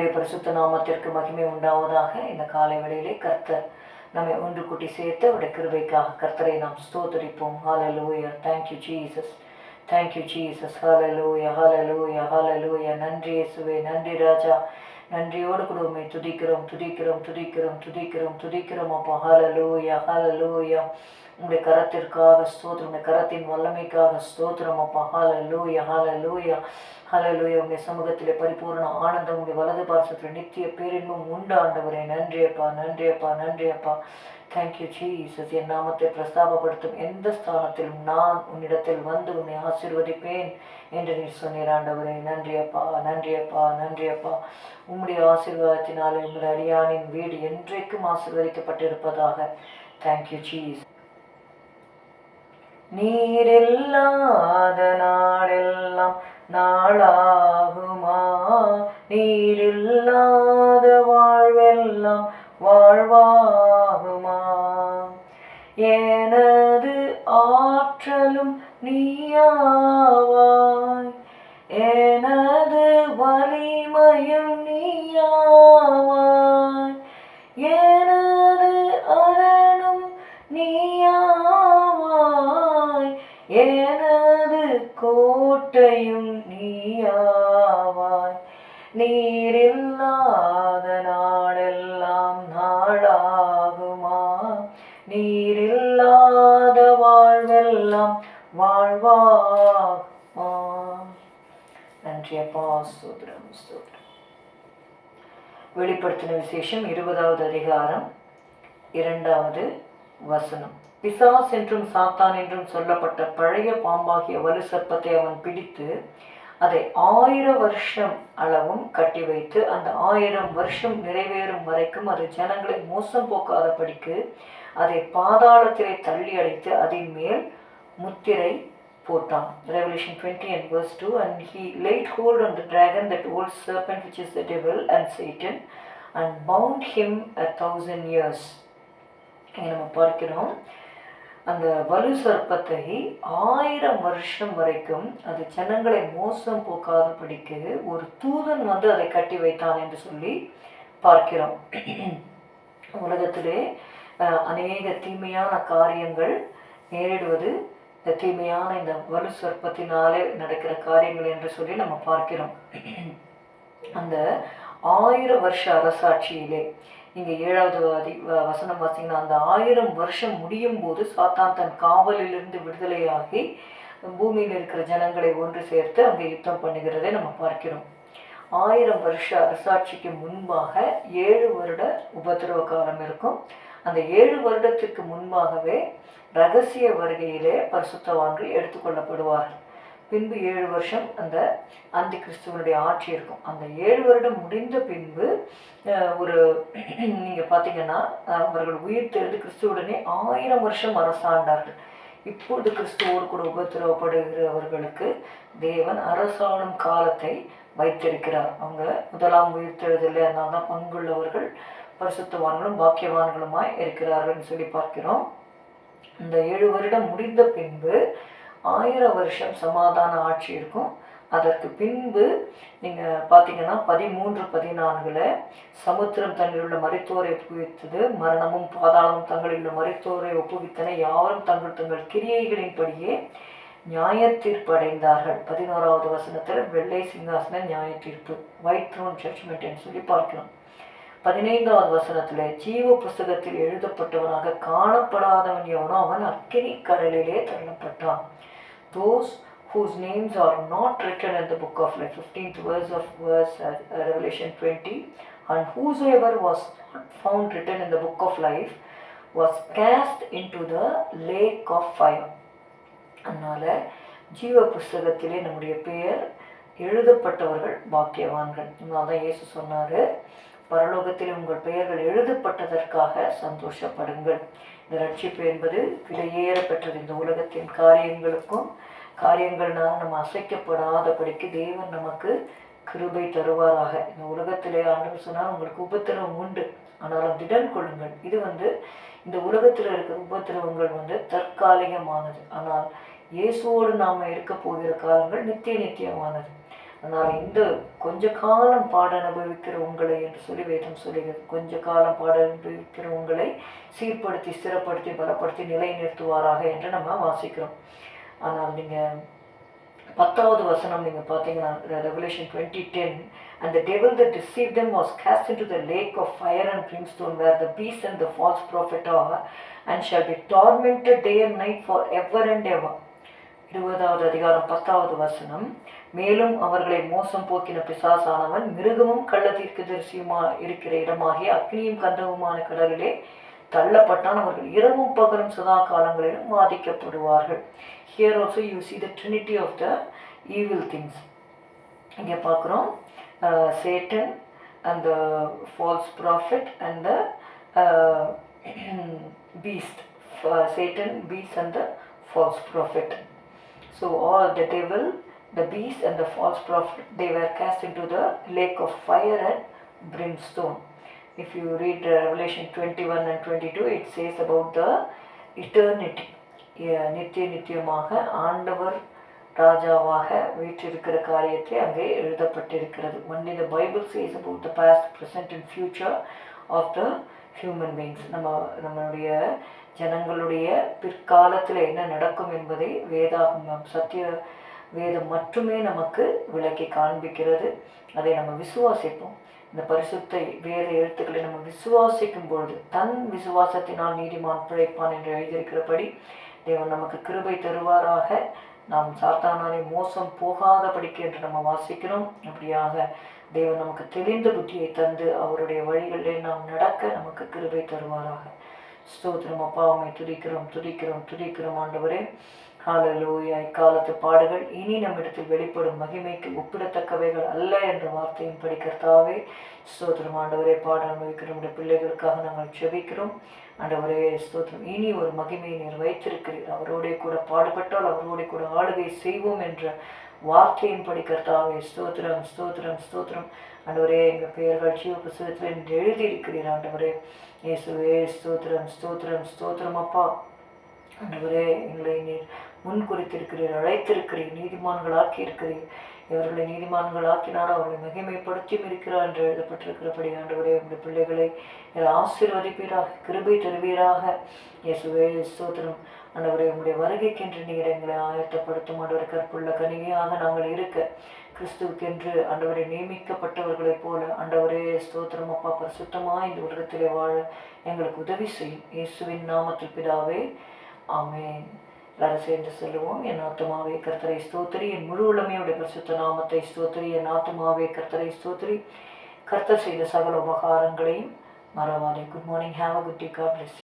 கர்த்தருடைய பரிசுத்த நாமத்திற்கு மகிமை உண்டாவதாக இந்த காலை வேளையிலே கர்த்தர் நம்மை ஒன்று கூட்டி சேர்த்து அவருடைய கிருபைக்காக கர்த்தரை நாம் ஸ்தோத்தரிப்போம். ஹால thank thank you Jesus thank you ஹால ஹalleluya ஹால ஹalleluya நன்றி இயேசுவே. நன்றி ராஜா. நன்றியோடு கூட உண்மை துதிக்கிறோம் துதிக்கிறோம் துதிக்கிறோம் துதிக்கிறோம் துதிக்கிறோம் அப்பா. ஹால லூயா உங்களுடைய கரத்திற்காக ஸ்தோத்திரம் உங்களுடைய கரத்தின் வல்லமைக்காக ஸ்தோத்திரம் அப்பா. ஹால லூயா ஹால லூயா ஹalleluya லூயா உங்கள் சமூகத்திலே பரிபூர்ண ஆனந்தம் உங்களுடைய வலது பாசத்தில் நித்திய பேரின்பம் உண்டாண்டவரே நன்றியப்பா நன்றியப்பா நன்றியப்பா தேங்க்யூ ஜீசஸ் என் நாமத்தை பிரஸ்தாபப்படுத்தும் எந்த ஸ்தானத்திலும் நான் உன்னிடத்தில் வந்து உன்னை ஆசிர்வதிப்பேன் என்று நீர் சொன்னீர் ஆண்டவரே. நன்றி அப்பா நன்றி அப்பா உம்முடைய ஆசீர்வாதத்தினால் உங்கள் அடியானின் வீடு என்றைக்கும் ஆசிர்வதிக்கப்பட்டிருப்பதாக. தேங்க்யூ ஜீஸ் நீரில்லாத நாடெல்லாம் நாளாகுமா? நீரில்லாத வாழ்வெல்லாம் வாழ்வாகுமா? எனது ஆற்றலும் நீயாவாய். எனது வலிமையும் நீயாவாய். கோட்டையும் நீயாவாய். நீரில்லாத நாடெல்லாம் நாளாகுமா? நீரில்லாத வாழ்வெல்லாம் வாழ்வாகுமா? நன்றி அப்பா சூத்ரம் சூத்ரம் வெளிப்படுத்தின விசேஷம் இருபதாவது அதிகாரம் இரண்டாவது வசனம். பிசாஸ் என்றும் சாத்தான் என்றும் சொல்லப்பட்ட பழைய பாம்பாகிய வலு சர்ப்பத்தை அவன் பிடித்து அதை ஆயிரம் வருஷம் அளவும் கட்டி வைத்து அந்த ஆயிரம் வருஷம் நிறைவேறும் வரைக்கும் அது ஜனங்களை மோசம் போக்காதபடிக்கு அதை பாதாளத்திலே தள்ளி அடைத்து அதன் மேல் முத்திரை போட்டான். Revelation 20 and verse 2 and he laid hold on the dragon that old serpent which is the devil and Satan and bound him a thousand years இங்க நம்ம பார்க்கிறோம். அந்த வலு சர்ப்பத்தை ஆயிரம் வருஷம் வரைக்கும் அது ஜனங்களை மோசம் போக்காதபடிக்கு ஒரு தூதன் வந்து அதை கட்டி வைத்தான் என்று சொல்லி பார்க்கிறோம். உலகத்திலே அஹ், அநேக தீமையான காரியங்கள் நேரிடுவது இந்த தீமையான இந்த வலு சர்ப்பத்தினாலே நடக்கிற காரியங்கள் என்று சொல்லி நம்ம பார்க்கிறோம். அந்த ஆயிரம் வருஷ அரசாட்சியிலே. இங்கே ஏழாவது அதி வ- வசனம் பார்த்தீங்கன்னா அந்த ஆயிரம் வருஷம் முடியும் போது சாத்தான் தன் காவலிலிருந்து விடுதலையாகி பூமியில் இருக்கிற ஜனங்களை ஒன்று சேர்த்து அங்கே யுத்தம் பண்ணுகிறதை நம்ம பார்க்கிறோம். ஆயிரம் வருஷ அரசாட்சிக்கு முன்பாக ஏழு வருட உபதிரவ காலம் இருக்கும். அந்த ஏழு வருடத்திற்கு முன்பாகவே ரகசிய வருகையிலே பரிசுத்தவான்கள் எடுத்துக்கொள்ளப்படுவார்கள். பின்பு ஏழு வருஷம் அந்த அந்தி கிறிஸ்துவனுடைய ஆட்சி இருக்கும். அந்த ஏழு வருடம் முடிந்த பின்பு ஒரு நீங்கள் பார்த்தீங்கன்னா அவர்கள் உயிர் தெரிந்து கிறிஸ்துவுடனே ஆயிரம் வருஷம் அரசாண்டார்கள். இப்பொழுது கிறிஸ்துவோடு கூட உபத்திரவப்படுகிறவர்களுக்கு தேவன் அரசாளும் காலத்தை வைத்திருக்கிறார். அவங்க முதலாம் உயிர் அதனால தான் பங்குள்ளவர்கள் பரிசுத்தவான்களும் பாக்கியவான்களுமாய் இருக்கிறார்கள்னு சொல்லி பார்க்கிறோம். இந்த ஏழு வருடம் முடிந்த பின்பு ஆயிரம் வருஷம் சமாதான ஆட்சி இருக்கும். அதற்கு பின்பு நீங்கள் பார்த்தீங்கன்னா பதிமூன்று பதினான்கில் சமுத்திரம் தங்களில் உள்ள ஒப்புவித்தது மரணமும் பாதாளமும் தங்களில் உள்ள மருத்துவரை ஒப்புவித்தன யாரும் தங்கள் தங்கள் கிரியைகளின்படியே நியாய தீர்ப்பு அடைந்தார்கள். பதினோராவது வசனத்தில் வெள்ளை சிங்காசன நியாய தீர்ப்பு ஒயிட் த்ரோன் ஜட்ஜ்மெண்ட் சொல்லி பார்க்கிறோம். பதினைந்தாவது வசனத்துல ஜீவ புஸ்தகத்தில் எழுதப்பட்டவனாக காணப்படாதவன் எவனோ அவன் அக்கினி கடலிலே தள்ளப்பட்டான் those whose names are not written in the book of life 15th verse of verse uh, uh, revelation 20 and whosoever was not found written in the book of life was cast into the lake of fire அதனால ஜீவ புஸ்தகத்திலே நம்முடைய பெயர் எழுதப்பட்டவர்கள் பாக்கியவான்கள் அதனால தான் இயேசு சொன்னாரு பரலோகத்தில் உங்கள் பெயர்கள் எழுதப்பட்டதற்காக சந்தோஷப்படுங்கள். இந்த ரட்சிப்பு என்பது விலையேற பெற்றது. இந்த உலகத்தின் காரியங்களுக்கும் காரியங்கள்னால் நம்ம அசைக்கப்படாதபடிக்கு தேவன் நமக்கு கிருபை தருவாராக. இந்த உலகத்திலே ஆண்டு சொன்னால் உங்களுக்கு உபத்திரவம் உண்டு. ஆனாலும் திடன் கொள்ளுங்கள். இது வந்து இந்த உலகத்தில் இருக்கிற உபத்திரவங்கள் வந்து தற்காலிகமானது. ஆனால் இயேசுவோடு நாம் இருக்க போகிற காலங்கள் நித்திய நித்தியமானது. ஆனால் இந்த கொஞ்ச காலம் பாட அனுபவிக்கிற உங்களை என்று சொல்லி வேதம் சொல்லுகிறது. கொஞ்ச காலம் பாட அனுபவிக்கிற உங்களை சீர்படுத்தி ஸ்திரப்படுத்தி பலப்படுத்தி நிலைநிறுத்துவாராக என்று நம்ம வாசிக்கிறோம். ஆனால் நீங்கள் பத்தாவது வசனம் நீங்கள் பார்த்தீங்கன்னா revelation twenty ten and the the deceive them was cast into the lake of fire and brimstone where the beast and the false prophet are and shall be tormented day and night for ever and ever இருபதாவது அதிகாரம் பத்தாவது வசனம். மேலும் அவர்களை மோசம் போக்கின பிசாசானவன் மிருகமும் கள்ள தீர்க்கதரிசியுமா இருக்கிற இடமாகிய அக்னியும் கந்தவுமான கடலிலே தள்ளப்பட்டான். அவர்கள் இரவும் பகலும் சதா காலங்களிலும் பாதிக்கப்படுவார்கள் here also you see the trinity of the evil things இங்கே பார்க்குறோம் Satan and the false prophet and the beast beast. uh, satan beast and the so all the devil the beast and the false prophet they were cast into the lake of fire and brimstone if you read uh, revelation 21 and 22 it says about the eternity Yeah, நித்திய நித்தியமாக ஆண்டவர் ராஜாவாக வீற்றிருக்கிற காரியத்தை அங்கே எழுதப்பட்டிருக்கிறது only the Bible says about the past present and future of the human beings நம்ம நம்மளுடைய ஜனங்களுடைய பிற்காலத்தில் என்ன நடக்கும் என்பதை வேதாகமம் சத்திய வேதம் மட்டுமே நமக்கு விளக்கி காண்பிக்கிறது. அதை நம்ம விசுவாசிப்போம். இந்த பரிசுத்தை வேத எழுத்துக்களை நம்ம விசுவாசிக்கும் பொழுது தன் விசுவாசத்தினால் நீதிமான் பிழைப்பான் என்று எழுதியிருக்கிறபடி தேவன் நமக்கு கிருபை தருவாராக. நாம் சாத்தானாலே மோசம் போகாதபடிக்கு என்று நம்ம வாசிக்கிறோம். அப்படியாக தேவன் நமக்கு தெளிந்த புத்தியை தந்து அவருடைய வழிகளிலே நாம் நடக்க நமக்கு கிருபை தருவாராக. ஸ்தோத்திரம் அப்பா உம்மை துதிக்கிறோம் துதிக்கிறோம் துதிக்கிறோம் ஆண்டவரே. ஹalleluya இக்காலத்து பாடுகள் இனி நம்மிடத்தில் வெளிப்படும் மகிமைக்கு ஒப்பிடத்தக்கவைகள் அல்ல என்ற வார்த்தையும் படிக்கிறதாவே ஸ்தோத்திரம் ஆண்டவரே பாட அனுபவிக்கிற நம்முடைய பிள்ளைகளுக்காக நாங்கள் செபிக்கிறோம் ஆண்டவரே ஸ்தோத்திரம். இனி ஒரு மகிமையை நீர் வைத்திருக்கிறீர். அவரோடைய கூட பாடுபட்டால் அவரோடைய கூட ஆளுகை செய்வோம் என்ற வார்த்தையின் படிக்கிறதாவே ஸ்தோத்திரம் ஸ்தோத்திரம் ஸ்தோத்திரம். ஆண்டவரே எங்கள் பெயர்கள் ஜீவ புஸ்தகத்தில் என்று எழுதியிருக்கிறீர் ஆண்டவரே. இயேசுவே ஸ்தோத்திரம் ஸ்தோத்திரம் ஸ்தோத்திரம் அப்பா. ஆண்டவரே எங்களை நீர் முன் குறித்திருக்கிறீர் அழைத்திருக்கிறீர் நீதிமான்களாக்கி இருக்கிறீர் இவர்களை நீதிமான்களாக்கினார் அவர்களை மகிமைப்படுத்தியும் இருக்கிறார் என்று எழுதப்பட்டிருக்கிறபடி ஆண்டவரே உங்களுடைய பிள்ளைகளை ஆசீர்வதிப்பீராக கிருபை தருவீராக. இயேசுவே ஸ்தோத்திரம். ஆண்டவரே உங்களுடைய வருகைக்கென்று நீர் எங்களை ஆயத்தப்படுத்தும். ஆண்டவர் கற்புள்ள கனிகையாக நாங்கள் இருக்க கிறிஸ்துவுக்கென்று ஆண்டவரை நியமிக்கப்பட்டவர்களைப் போல ஆண்டவரே ஸ்தோத்திரம். அப்பா பரிசுத்தமாக இந்த உலகத்திலே வாழ எங்களுக்கு உதவி செய்யும். இயேசுவின் நாமத்தில் பிதாவே ஆமேன். எல்லாரும் சேர்ந்து சொல்லுவோம். என் ஆத்மாவே கர்த்தரை ஸ்தோத்திரி. என் முழு உளமையுடைய பரிசுத்த நாமத்தை ஸ்தோத்திரி. என் ஆத்மாவே கர்த்தரை ஸ்தோத்திரி. கர்த்தர் செய்த சகல உபகாரங்களையும் மறவாதே. Good morning have a good day God bless